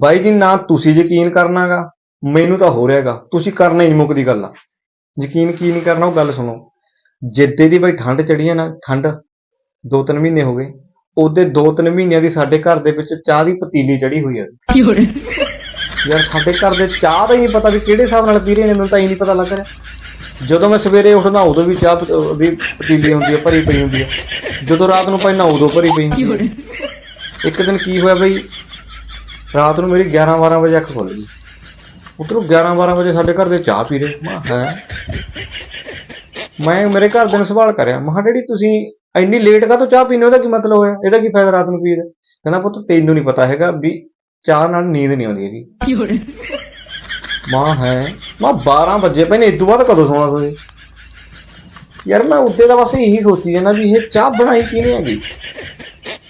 ਬਾਈ ਜੀ ਨਾ ਤੁਸੀਂ ਯਕੀਨ ਕਰਨਾਗਾ ਮੈਨੂੰ ਤਾਂ ਹੋ ਰਿਹਾਗਾ ਤੁਸੀਂ ਕਰਨਾ ਹੀ ਮੁੱਕਦੀ ਗੱਲ। ਆ ਯਕੀਨ ਕੀ ਨਹੀਂ ਕਰਨਾ ਉਹ ਗੱਲ ਸੁਣੋ। ਜਿੱਦੇ ਦੀ ਬਾਈ ਠੰਡ ਚੜੀ ਹੈ ਨਾ ਠੰਡ 2-3 ਮਹੀਨੇ ਹੋ ਗਏ ਉਹਦੇ 2-3 ਮਹੀਨਿਆਂ ਦੀ ਸਾਡੇ ਘਰ ਦੇ ਵਿੱਚ ਚਾਹ ਦੀ ਪਤੀਲੀ ਚੜੀ ਹੋਈ ਹੈ ਯਾਰ ਸਾਡੇ ਘਰ ਦੇ ਚਾਹ ਦਾ ਹੀ ਨਹੀਂ ਪਤਾ ਵੀ ਕਿਹੜੇ ਹਿਸਾਬ ਨਾਲ ਪੀ ਰਹੇ ਨੇ ਮੈਨੂੰ ਤਾਂ ਹੀ ਨਹੀਂ ਪਤਾ ਲੱਗ ਰਿਹਾ। ਜਦੋਂ ਮੈਂ ਸਵੇਰੇ ਉੱਠਦਾ ਉਦੋਂ ਵੀ ਚਾਹ ਵੀ ਪਤੀਲੀ ਹੁੰਦੀ ਹੈ ਭਰੀ ਪਈ ਹੁੰਦੀ ਹੈ ਜਦੋਂ ਰਾਤ ਨੂੰ ਪੈਣਾ ਉਦੋਂ ਭਰੀ ਪਈ ਹੁੰਦੀ ਹੈ। ਇੱਕ ਦਿਨ ਕੀ ਹੋਇਆ ਬਈ ਰਾਤ ਨੂੰ ਮੇਰੀ 11 12 ਵਜੇ ਅੱਖ ਖੁੱਲ। ਗਈ ਉਧਰੋਂ 11 12 ਵਜੇ ਸਾਡੇ ਘਰ ਦੇ ਚਾਹ ਪੀ ਰਹੇ। ਮੈਂ ਹੈ? ਮੈਂ ਮੇਰੇ ਘਰ ਦੇ ਨੂੰ ਸਵਾਲ ਕਰਿਆ ਮਹਾ ਡੈਡੀ ਤੁਸੀਂ ਇੰਨੀ ਲੇਟ ਕਾ ਚਾਹ ਪੀਨੇ ਉਹਦਾ ਕੀ ਮਤਲਬ ਹੋਇਆ? ਇਹਦਾ ਕੀ ਫਾਇਦਾ ਰਾਤ ਨੂੰ ਪੀਣ ਦਾ? ਕਹਿੰਦਾ ਪੁੱਤ ਤੈਨੂੰ ਨਹੀਂ ਪਤਾ ਹੈਗਾ ਵੀ ਚਾਹ ਨਾਲ ਨੀਂਦ ਨਹੀਂ ਆਉਂਦੀ ਹੈਗੀ，ਮਾਂ ਹੈ? ਮਾਂ 12 ਵਜੇ ਪਏ ਨੇ ਇਦੋਂ ਬਾਅਦ ਕਦੋਂ ਸੌਣਾ ਸੋਏ ਯਾਰ ਮੈਂ ਉੱਤੇ ਦਾ ਬਸ ਇਹੀ ਸੋਚੀ ਜਾਂਦਾ ਵੀ ਇਹ ਚਾਹ ਬਣਾਈ ਕਿਹਨੇ ਹੈਗੀ?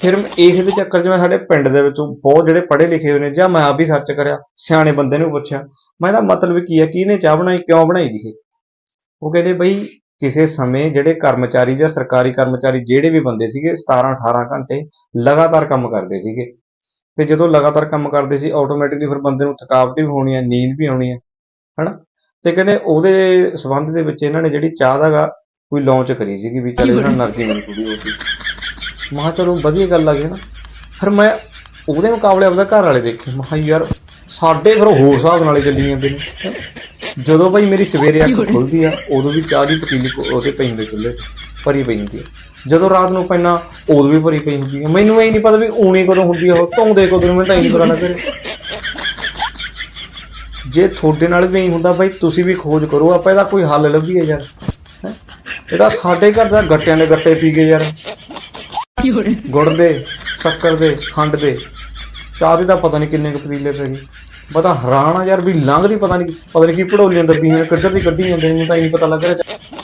ਫਿਰ ਇਸ ਦੇ ਚੱਕਰ 'ਚ ਸਾਡੇ ਪਿੰਡ ਦੇ ਵਿੱਚ ਬਹੁਤ ਜਿਹੜੇ ਪੜ੍ਹੇ ਲਿਖੇ ਹੋਏ ਨੇ ਜਾਂ ਮੈਂ ਆਪ ਵੀ ਸਰਚ ਕਰਿਆ ਸਿਆਣੇ ਬੰਦੇ ਨੂੰ ਪੁੱਛਿਆ। ਮੈਂ ਇਹਦਾ ਮਤਲਬ ਕੀ ਹੈ? ਕਿਹਨੇ ਚਾਹ ਬਣਾਈ? ਕਿਉਂ ਬਣਾਈ ਦੀ ਉਹ ਕਹਿੰਦੇ ਬਈ ਕਿਸੇ ਸਮੇਂ ਜਿਹੜੇ ਕਰਮਚਾਰੀ ਜਾਂ ਸਰਕਾਰੀ ਕਰਮਚਾਰੀ ਜਿਹੜੇ ਵੀ ਬੰਦੇ ਸੀਗੇ 17 18 ਘੰਟੇ ਲਗਾਤਾਰ ਕੰਮ ਕਰਦੇ ਸੀਗੇ। ਤੇ ਜਦੋਂ ਲਗਾਤਾਰ ਕੰਮ ਕਰਦੇ ਸੀ ਆਟੋਮੈਟਿਕਲੀ ਫਿਰ ਬੰਦੇ ਨੂੰ ਥਕਾਵਟ ਵੀ ਹੋਣੀ ਹੈ ਨੀਂਦ ਵੀ ਆਉਣੀ ਹੈ ਹਨਾ? ਤੇ ਕਹਿੰਦੇ ਉਹਦੇ ਸੰਬੰਧ ਦੇ ਵਿੱਚ ਇਹਨਾਂ ਨੇ ਜਿਹੜੀ ਚਾਹ ਦਾਗਾ ਕੋਈ ਲਾਂਚ ਕਰੀ ਸੀਗੀ ਵੀ ਚਲੇ ਉਹਨਾਂ એનર્ਜੀ ਮਿਲੂਗੀ ਉਹ ਸੀ ਚਲੋ ਵਧੀਆ ਗੱਲ ਆ ਗਈ ਨਾ। ਫਿਰ ਮੈਂ ਉਹਦੇ ਮੁਕਾਬਲੇ ਆਪਦਾ ਘਰ ਵਾਲੇ ਦੇਖੇ। ਮੈਂ ਕਿਹਾ ਯਾਰ, ਸਾਡੇ ਫਿਰ ਹੋਰ ਹਿਸਾਬ ਨਾਲੇ ਚੱਲੀ ਜਾਂਦੇ ਨੇ। ਹੈਂ। ਜਦੋਂ ਬਈ ਮੇਰੀ ਸਵੇਰੇ ਅੱਖ ਖੁੱਲਦੀ ਆ, ਉਦੋਂ ਵੀ ਚਾਹ ਦੀ ਪਤੀਲੀ ਉਹਦੇ ਪੈਂਦੇ ਹੁੰਦੀ ਚੁੱਲ੍ਹੇ ਭਰੀ ਪਈ ਹੁੰਦੀ ਆ। ਜਦੋਂ ਰਾਤ ਨੂੰ ਪੈਣਾ ਉਦੋਂ ਵੀ ਭਰੀ ਪਈ ਹੁੰਦੀ ਆ। ਮੈਨੂੰ ਇਹ ਨਹੀਂ ਪਤਾ ਵੀ ਊਣੀ ਕਦੋਂ ਹੁੰਦੀ ਆ ਉਹ, ਧੌਂਦੇ ਕਦੋਂ, ਮੈਂ ਤਾਂ ਹੀ ਨਹੀਂ ਪਤਾ ਲੱਗ ਰਿਹਾ ਜੇ ਤੁਹਾਡੇ ਨਾਲ ਵੀ ਨਹੀਂ ਹੁੰਦਾ ਬਾਈ, ਤੁਸੀਂ ਵੀ ਖੋਜ ਕਰੋ, ਆਪਾਂ ਇਹਦਾ ਕੋਈ ਹੱਲ ਲੱਭੀਏ ਯਾਰ। ਹੈਂ। ਇਹਦਾ ਸਾਡੇ ਘਰ ਦਾ ਗੱਟਿਆਂ ਦੇ ਗੱਟੇ ਪੀ ਗਏ ਯਾਰ।，ਗੁੜ ਦੇ ਸ਼ੱਕਰ ਦੇ ਖੰਡ ਦੇ। ਚਾਹ ਦੇ ਤਾਂ ਪਤਾ ਨਹੀਂ ਕਿੰਨੇ ਕੁ ਪਤੀਲੇ ਪੈ ਗਏ। ਪਤਾ ਹੈਰਾਨ ਆ ਯਾਰ ਵੀ ਲੰਘਦੀ ਪਤਾ ਨਹੀਂ ਪਤਾ ਨਹੀਂ ਕੀ ਪੜੋਲੀ ਅੰਦਰ ਨੇ ਕਿੱਧਰ ਦੀ ਕੱਢੀ ਜਾਂਦੇ ਨੇ ਤਾਂ ਇਹ ਨਹੀਂ ਪਤਾ ਲੱਗ ਰਿਹਾ।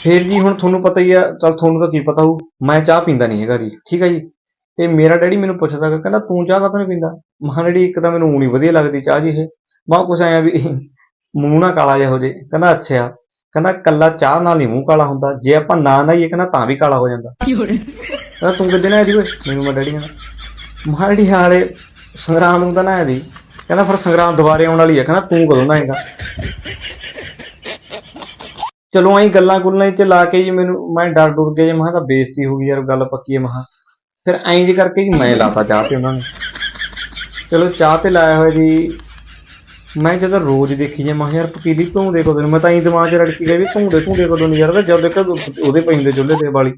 ਫੇਰ ਜੀ ਹੁਣ ਤੁਹਾਨੂੰ ਪਤਾ ਹੀ ਆ ਚਲ ਤੁਹਾਨੂੰ ਤਾਂ ਕੀ ਪਤਾ ਹੋਊ ਮੈਂ ਚਾਹ ਪੀਂਦਾ ਨਹੀਂ ਹੈਗਾ ਜੀ ਠੀਕ ਹੈ ਜੀ? ਤੇ ਮੇਰਾ ਡੈਡੀ ਮੈਨੂੰ ਪੁੱਛਦਾ ਕਹਿੰਦਾ ਤੂੰ ਚਾਹ ਕਾਹਤੋਂ ਨਹੀਂ ਪੀਂਦਾ? ਮਹਾਂ ਡੈਡੀ ਇੱਕ ਤਾਂ ਮੈਨੂੰ ਊਣੀ ਵਧੀਆ ਲੱਗਦੀ ਚਾਹ ਜੀ ਇਹ। ਮੈਂ ਕੁਛ ਆਇਆ ਵੀ ਮੂੰਹ ਨਾ ਕਾਲਾ ਜਿਹਾ ਹੋ ਜੇ ਕਹਿੰਦਾ ਅੱਛਾ। ਕਹਿੰਦਾ ਕੱਲਾ ਚਾਹ ਨਾਲ ਹੀ ਮੂੰਹ ਕਾਲਾ ਹੁੰਦਾ ਜੇ ਆਪਾਂ ਨਾ ਨਾਈਏ ਕਹਿੰਦਾ ਤਾਂ ਵੀ ਕਾਲਾ ਹੋ ਜਾਂਦਾ，ਕਹਿੰਦਾ ਤੂੰ ਕਿੱਦੇ ਨਾ ਦੀ ਓਏ? ਮੈਨੂੰ ਮੈਂ ਡੈਡੀ ਕਹਿੰਦਾ ਮਾੜੀ ਹਾਲੇ ਸੰਗਰਾਮ ਨੂੰ ਤਾਂ ਨਾ ਦੀ ਕਹਿੰਦਾ ਫਿਰ ਸੰਗਰਾਮ ਦੁਬਾਰੇ ਆਉਣ ਵਾਲੀ ਹੈ ਕਹਿੰਦਾ ਤੂੰ ਕਦੋਂ ਨਾਏਗਾ? ਚਲੋ ਐਂ ਗੱਲਾਂ ਗੁੱਲਾਂ ਚ ਲਾ ਕੇ ਜੀ ਮੈਨੂੰ ਮੈਂ ਡਰ ਡੁਰ ਗਿਆ ਜੀ ਮੈਂ ਕਿਹਾ ਤਾਂ ਬੇਇੱਜ਼ਤੀ ਹੋ ਗਈ ਯਾਰ ਗੱਲ ਪੱਕੀ ਹੈ ਮਹਾ ਫਿਰ ਐਂ ਜੀ ਕਰਕੇ ਜੀ ਮੈਂ ਲਾਤਾ ਚਾਹ ਤੇ ਉਹਨਾਂ ਨੇ। ਚਲੋ ਚਾਹ ਤੇ ਲਾਇਆ ਹੋਇਆ ਜੀ ਮੈਂ ਜਦੋਂ ਰੋਜ਼ ਦੇਖੀ ਜੇ ਮੈਂ ਕਿਹਾ ਯਾਰ ਪਤੀਲੀ ਧੋਂਦੇ ਕਦੋਂ ਮੈਂ ਤਾਂ ਹੀ ਦਿਮਾਗ 'ਚ ਰੜਕੀ ਗਈ ਵੀ ਧੂੰਦੇ ਧੋਂਦੇ ਕਦੋਂ ਨਹੀਂ ਯਾਰ, ਤੇ ਜਦ ਦੇਖਿਆ ਉਹਦੇ ਪੈਂਦੇ ਹੁੰਦੇ ਚੁੱਲ੍ਹੇ ਤੇ ਵਾਲੀ।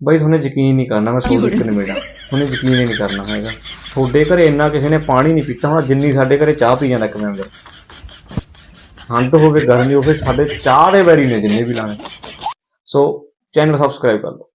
ਬਾਈ, ਤੁਹਾਨੂੰ ਯਕੀਨ ਨਹੀਂ ਕਰਨਾ, ਮੈਂ ਸੌ ਇੱਕ ਨਿਮੇੜਾ ਤੁਹਾਨੂੰ ਯਕੀਨ ਹੀ ਨਹੀਂ ਕਰਨਾ ਹੈਗਾ। ਤੁਹਾਡੇ ਘਰੇ ਇੰਨਾ ਕਿਸੇ ਨੇ ਪਾਣੀ ਨਹੀਂ ਪੀਤਾ ਹੋਣਾ, ਜਿੰਨੀ ਸਾਡੇ ਘਰੇ ਚਾਹ ਪੀ ਜਾਂਦਾ ਇੱਕ ਮੈਂਬਰ ਠੰਡ ਹੋਵੇ, ਗਰਮੀ ਹੋਵੇ, ਸਾਡੇ ਚਾਹ ਦੇ ਵੈਰੀ ਨੇ ਜਿੰਨੇ ਵੀ ਲਾਣੇ ਸੋ, ਚੈਨਲ ਸਬਸਕ੍ਰਾਈਬ ਕਰ ਲਓ।